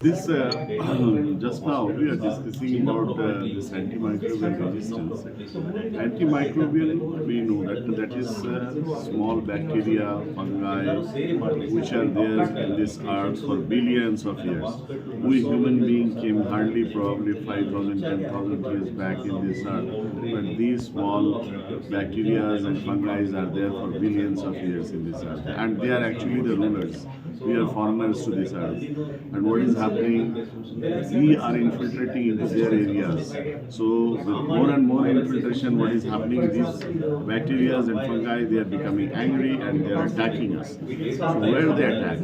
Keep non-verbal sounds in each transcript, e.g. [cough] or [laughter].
[clears throat] just now we are discussing about uh, this antimicrobial resistance. Antimicrobial, we know that that is uh, small bacteria, fungi, which are there in this earth for billions of years. We human beings came hardly probably 5,000, 10,000 years back in this earth. But these small bacteria and fungi are there for billions of years in this earth. And they are actually the rulers. We are foreigners to this earth. And what is happening? We are infiltrating into their areas. So with more and more infiltration, what is happening? These bacteria and fungi, they are becoming angry and they are attacking us. So where they attack?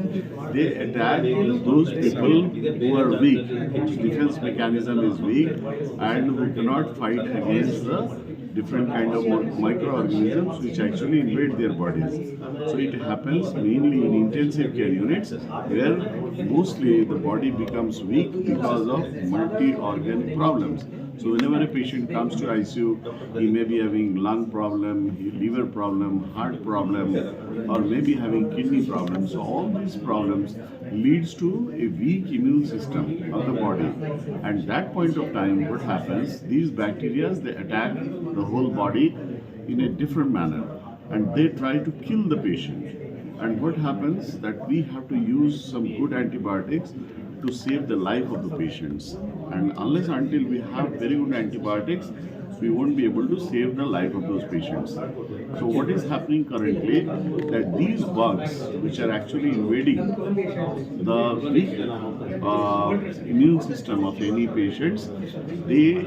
They attack those people who are weak, whose defense mechanism is weak and who cannot fight against the different kind of microorganisms which actually invade their bodies. So it happens mainly in intensive care units where mostly the body becomes weak because of multi-organ problems. So whenever a patient comes to ICU, he may be having lung problem, liver problem, heart problem, or maybe having kidney problems. So all these problems leads to a weak immune system of the body. And that point of time, what happens? These bacteria they attack the whole body in a different manner, and they try to kill the patient. And what happens that we have to use some good antibiotics to save the life of the patients. And unless until we have very good antibiotics, we won't be able to save the life of those patients. So what is happening currently that these bugs, which are actually invading the weak uh, immune system of any patients, they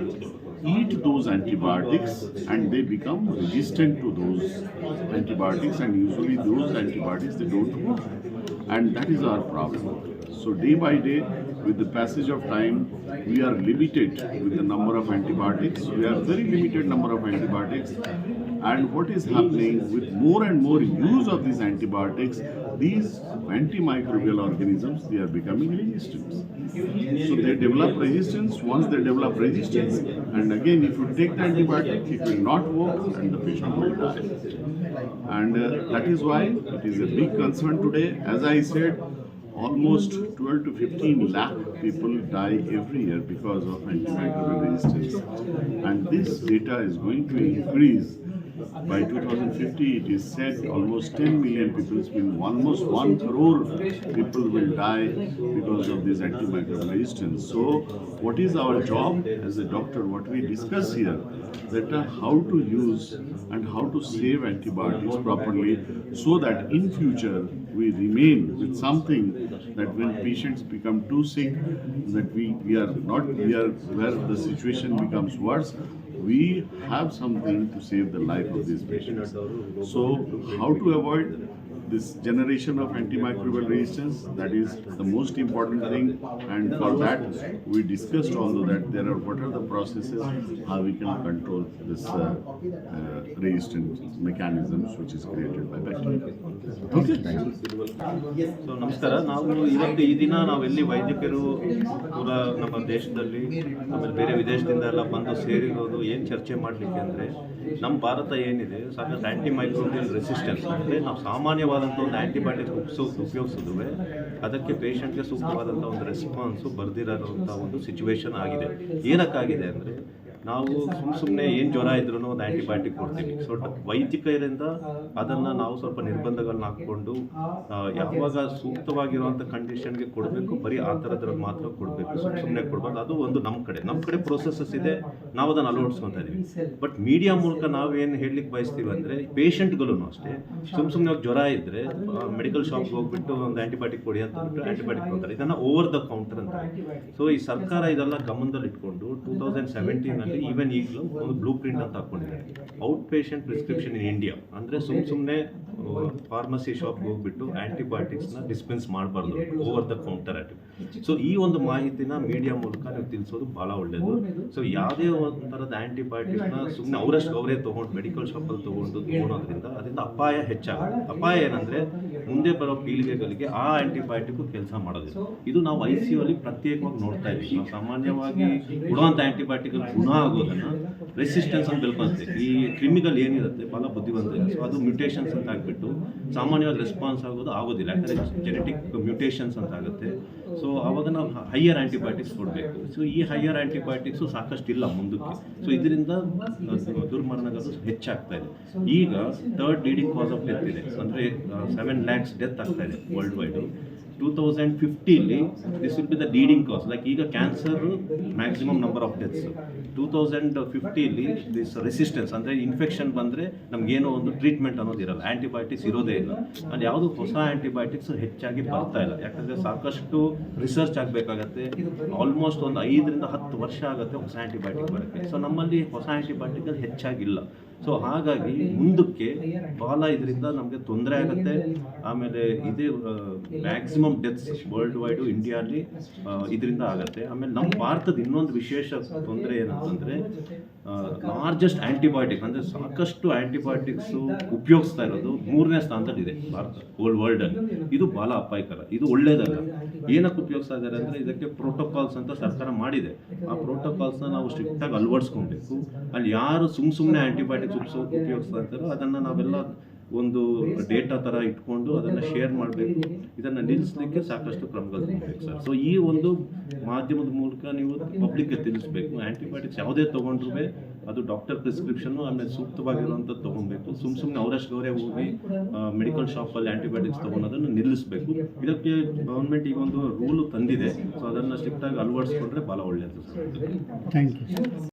eat those antibiotics and they become resistant to those antibiotics and usually those antibiotics they don't work and that is our problem so day by day with the passage of time we are limited with the number of antibiotics we have very limited number of antibiotics and what is happening with more and more use of these antibiotics these antimicrobial organisms they are becoming resistant so they develop resistance. Once they develop resistance, and again, if you take the antibiotic, it will not work, and the patient will die. And uh, that is why it is a big concern today. As I said, almost 12 to 15 lakh people die every year because of antimicrobial resistance. And this data is going to increase. By 2050, it is said almost 10 million people, mean almost 1 crore people will die because of this antimicrobial resistance. So, what is our job as a doctor? What we discuss here that uh, how to use and how to save antibiotics properly so that in future we remain with something that when patients become too sick that we, we are not we are where the situation becomes worse we have something to save the life of these patients. So how to avoid this generation of antimicrobial resistance that is the most important thing and for that we discussed also that there are what are the processes how we can control this uh, uh, resistant mechanisms which is created by bacteria okay so ನಮಸ್ಕಾರ ನಾವು ಇವತ್ತು ಈ ದಿನ ನಾವು vaidyakaru pura ನಮ್ಮ deshadalli amale bere ವಿದೇಶದಿಂದ ಎಲ್ಲ bandu ಸೇರಿರೋದು yen charche ಮಾಡಲಿಕ್ಕೆ ಅಂದರೆ ನಮ್ಮ ಭಾರತ ಏನಿದೆ ಸಾಕಷ್ಟು ಮೈಕ್ರೋಬಿಯಲ್ ರೆಸಿಸ್ಟೆನ್ಸ್ ಅಂದರೆ ನಾವು ಸಾಮಾನ್ಯವಾದಂಥ ಒಂದು ಆ್ಯಂಟಿಬಯೋಟಿಕ್ ಉಪ್ಸು ಉಪಯೋಗಿಸಿದ್ವಿ ಅದಕ್ಕೆ ಪೇಷಂಟ್ಗೆ ಸೂಕ್ತವಾದಂಥ ಒಂದು ರೆಸ್ಪಾನ್ಸು ಬರ್ದಿರೋಂಥ ಒಂದು ಸಿಚುವೇಶನ್ ಆಗಿದೆ. ಏನಕ್ಕಾಗಿದೆ ಅಂದರೆ ನಾವು ಸುಮ್ಮ ಸುಮ್ಮನೆ ಏನು ಜ್ವರ ಇದ್ರೂ ಒಂದು ಆ್ಯಂಟಿಬಯೋಟಿಕ್ ಕೊಡ್ತೀವಿ. ಸೊ ವೈದ್ಯಕರಿಂದ ಅದನ್ನು ನಾವು ಸ್ವಲ್ಪ ನಿರ್ಬಂಧಗಳನ್ನ ಹಾಕ್ಕೊಂಡು ಆ, ಯಾವಾಗ ಸೂಕ್ತವಾಗಿರುವಂಥ ಕಂಡೀಷನ್ಗೆ ಕೊಡಬೇಕು ಬರೀ ಆ ಥರದ್ರಲ್ಲಿ ಮಾತ್ರ ಕೊಡಬೇಕು. ಸುಮ್ಮ ಸುಮ್ಮನೆ ಕೊಡ್ಬಾರ್ದು. ಅದು ಒಂದು ನಮ್ಮ ಕಡೆ. ನಮ್ಮ ಕಡೆ ಪ್ರೊಸೆಸಸ್ ಇದೆ. ನಾವು ಅದನ್ನು ಅಳವಡಿಸ್ಕೊತಾ ಇದೀವಿ. ಬಟ್ ಮೀಡಿಯಾ ಮೂಲಕ ನಾವೇನು ಹೇಳಲಿಕ್ಕೆ ಬಯಸ್ತೀವಿ ಅಂದರೆ ಪೇಷಂಟ್ಗಳು ಅಷ್ಟೇ. ಸುಮ್ಮ ಸುಮ್ಮನೆ ಜ್ವರ ಇದ್ರೆ ಮೆಡಿಕಲ್ ಶಾಪ್ಗೆ ಹೋಗ್ಬಿಟ್ಟು ಒಂದು ಆ್ಯಂಟಿಬಯೋಟಿಕ್ ಕೊಡಿ ಅಂತ ಬಿಟ್ಟು ಆ್ಯಂಟಿಬಯೋಟಿಕ್ ಕೊಡ್ತಾರೆ. ಇದನ್ನು ಓವರ್ ದ ಕೌಂಟರ್ ಅಂತ. ಸೊ ಈ ಸರ್ಕಾರ ಇದೆಲ್ಲ ಗಮನದಲ್ಲಿ ಇಟ್ಕೊಂಡು ಟೂ ತೌಸಂಡ್ ಸೆವೆಂಟೀನಲ್ಲಿ ಈವನ್ ಈಗಲೂ ಒಂದು ಬ್ಲೂ ಪ್ರಿಂಟ್ ಅಂತ ಹಾಕೊಂಡಿದ್ದಾರೆ. Out patient prescription in India ಅಂದರೆ ಸುಮ್ಮ ಸುಮ್ಮನೆ ಫಾರ್ಮಸಿ ಶಾಪ್ಗೆ ಹೋಗ್ಬಿಟ್ಟು ಆ್ಯಂಟಿಬಯೋಟಿಕ್ಸ್ನ ಡಿಸ್ಪೆನ್ಸ್ ಮಾಡಬಾರ್ದು. ಓವರ್ ದ ಕೌಂಟರ್ ಆಟಿ ಸೊ ಈ ಒಂದು ಮಾಹಿತಿನ ಮೀಡಿಯಾ ಮೂಲಕ ನೀವು ತಿಳಿಸೋದು ಭಾಳ ಒಳ್ಳೆಯದು ಸೊ ಯಾವುದೇ ಒಂದು ಥರದ ನ ಸುಮ್ಮನೆ ಅವರಷ್ಟು ಅವರೇ ತೊಗೊಂಡು ಮೆಡಿಕಲ್ ಶಾಪಲ್ಲಿ ತೊಗೊಂಡು ತೊಗೊಳೋದ್ರಿಂದ ಅದರಿಂದ ಅಪಾಯ ಹೆಚ್ಚಾಗುತ್ತೆ. ಅಪಾಯ ಏನಂದರೆ ಮುಂದೆ ಬರೋ ಪೀಳಿಗೆಗಳಿಗೆ ಆ ಆ್ಯಂಟಿಬಯೋಟಿಕ್ ಕೆಲಸ ಮಾಡೋದಿಲ್ಲ. ಇದು ನಾವು ಐ ಸಿ ಯು ಅಲ್ಲಿ ಪ್ರತ್ಯೇಕವಾಗಿ ನೋಡ್ತಾ ಇದ್ದೀವಿ. ಸಾಮಾನ್ಯವಾಗಿ ಕೊಡುವಂಥ ಆ್ಯಂಟಿಬಯೋಟಿಕ್ ಗುಣ ಆಗೋದನ್ನು ರೆಸಿಸ್ಟೆನ್ಸ್ ಅಂತ ತಿಳ್ಕೊಂತೀವಿ ಈ ಕ್ರಿಮಿಕಲ್ ಏನಿರುತ್ತೆ ಬಹಳ ಬುದ್ಧಿವಂತ ಸೊ ಅದು ಮ್ಯೂಟೇಷನ್ಸ್ ಅಂತ ಆಗಿಬಿಟ್ಟು ಸಾಮಾನ್ಯವಾಗಿ ರೆಸ್ಪಾನ್ಸ್ ಆಗೋದು ಆಗೋದಿಲ್ಲ. ಯಾಕಂದರೆ ಜೆನೆಟಿಕ್ ಮ್ಯೂಟೇಷನ್ಸ್ ಅಂತ ಆಗುತ್ತೆ. ಸೊ ಆವಾಗ ನಾವು ಹೈಯರ್ ಆ್ಯಂಟಿಬಯೋಟಿಕ್ಸ್ ಕೊಡಬೇಕು. ಸೊ ಈ ಹೈಯರ್ ಆ್ಯಂಟಿಬಯೋಟಿಕ್ಸು ಸಾಕಷ್ಟು ಇಲ್ಲ ಮುಂದಕ್ಕೆ. ಸೊ ಇದರಿಂದ ದುರ್ಮರಣಗಳು ಹೆಚ್ಚಾಗ್ತಾ ಇದೆ. ಈಗ third leading cause of death ಇದೆ. ಅಂದರೆ ಸೆವೆನ್ ಲ್ಯಾಕ್ಸ್ ಡೆತ್ ಆಗ್ತಾ ಇದೆ world wide two thousand fifty this will be the leading cause like ಈಗ cancer maximum number of deaths two thousand fifty this resistance ಅಂದರೆ ಇನ್ಫೆಕ್ಷನ್ ಬಂದರೆ ನಮಗೇನೋ ಒಂದು ಟ್ರೀಟ್ಮೆಂಟ್ ಅನ್ನೋದು ಇರಲ್ಲ. ಆ್ಯಂಟಿಬಯೋಟಿಕ್ಸ್ ಇರೋದೇ ಇಲ್ಲ. ಅದು ಯಾವುದು ಹೊಸ ಆ್ಯಂಟಿಬಯೋಟಿಕ್ಸ್ ಹೆಚ್ಚಾಗಿ ಬರ್ತಾ ಇಲ್ಲ. ಯಾಕಂದರೆ ಸಾಕಷ್ಟು ರಿಸರ್ಚ್ ಆಗಬೇಕಾಗತ್ತೆ. ಆಲ್ಮೋಸ್ಟ್ ಒಂದು ಐದರಿಂದ ಹತ್ತು ವರ್ಷ ಆಗುತ್ತೆ ಹೊಸ ಆ್ಯಂಟಿಬಯೋಟಿಕ್ ಬರೋಕ್ಕೆ. ಸೊ ನಮ್ಮಲ್ಲಿ ಹೊಸ ಆ್ಯಂಟಿಬಯೋಟಿಕ್ ಹೆಚ್ಚಾಗಿಲ್ಲ. ಸೊ ಹಾಗಾಗಿ ಮುಂದಕ್ಕೆ ಭಾಳ ಇದರಿಂದ ನಮಗೆ ತೊಂದರೆ ಆಗುತ್ತೆ. ಆಮೇಲೆ ಇದೇ ಮ್ಯಾಕ್ಸಿಮಮ್ ಡೆತ್ಸ್ ವರ್ಲ್ಡ್ ವೈಡು ಇಂಡಿಯಾಲಿ ಇದರಿಂದ ಆಗುತ್ತೆ. ಆಮೇಲೆ ನಮ್ಮ ಭಾರತದ ಇನ್ನೊಂದು ವಿಶೇಷ ತೊಂದರೆ ಏನಂತಂದರೆ ಲಾರ್ಜೆಸ್ಟ್ ಆ್ಯಂಟಿಬಯೋಟಿಕ್ ಅಂದರೆ ಸಾಕಷ್ಟು ಆ್ಯಂಟಿಬಯೋಟಿಕ್ಸು ಉಪಯೋಗಿಸ್ತಾ ಇರೋದು ಮೂರನೇ ಸ್ಥಾನದಲ್ಲಿದೆ ಭಾರತ ಓಲ್ಡ್ ವರ್ಲ್ಡಲ್ಲಿ ಇದು ಭಾಳ ಅಪಾಯಕರ, ಇದು ಒಳ್ಳೇದಲ್ಲ. ಏನಕ್ಕೆ ಉಪಯೋಗಿಸ್ತಾ ಇದ್ದಾರೆ ಅಂದರೆ ಇದಕ್ಕೆ ಪ್ರೋಟೋಕಾಲ್ಸ್ ಅಂತ ಸರ್ಕಾರ ಮಾಡಿದೆ. ಆ ಪ್ರೋಟೋಕಾಲ್ಸ್ನ ನಾವು ಸ್ಟ್ರಿಕ್ಟಾಗಿ ಅಳವಡಿಸ್ಕೊಬೇಕು. ಅಲ್ಲಿ ಯಾರು ಸುಮ್ಮ ಸುಮ್ಮನೆ ಆ್ಯಂಟಿಬಯೋಟಿಕ್ಸ್ ಉಪ್ಸೋ ಉಪಯೋಗಿಸ್ತಾ ಇರ್ತಾರೋ ಅದನ್ನು ನಾವೆಲ್ಲ ಒಂದು ಡೇಟಾ ಥರ ಇಟ್ಕೊಂಡು ಅದನ್ನು ಶೇರ್ ಮಾಡಬೇಕು. ಇದನ್ನು ನಿಲ್ಲಿಸಲಿಕ್ಕೆ ಸಾಕಷ್ಟು ಕ್ರಮಗಳು ತಗೋಬೇಕು ಸರ್. ಸೊ ಈ ಒಂದು ಮಾಧ್ಯಮದ ಮೂಲಕ ನೀವು ಪಬ್ಲಿಕ್ಗೆ ತಿಳಿಸ್ಬೇಕು. ಆ್ಯಂಟಿಬಯೋಟಿಕ್ಸ್ ಯಾವುದೇ ತೊಗೊಂಡ್ರೂ ಅದು ಡಾಕ್ಟರ್ ಪ್ರಿಸ್ಕ್ರಿಪ್ಷನ್ನು ಆಮೇಲೆ ಸೂಕ್ತವಾಗಿರುವಂಥದ್ದು ತೊಗೊಬೇಕು ಸುಮ್ಮ ಸುಮ್ಮನೆ ಅವರಷ್ಟು ಅವರೇ ಹೋಗಿ ಮೆಡಿಕಲ್ ಶಾಪಲ್ಲಿ ಆ್ಯಂಟಿಬಯೋಟಿಕ್ಸ್ ತೊಗೊಳೋದನ್ನು ನಿಲ್ಲಿಸಬೇಕು. ಇದಕ್ಕೆ ಗೌರ್ಮೆಂಟ್ ಈಗ ಒಂದು ರೂಲು ತಂದಿದೆ. ಸೊ ಅದನ್ನು ಸ್ಟ್ರಿಕ್ಟಾಗಿ ಅಳವಡಿಸ್ಕೊಂಡ್ರೆ ಭಾಳ ಒಳ್ಳೆಯದು ಸರ್. Thank you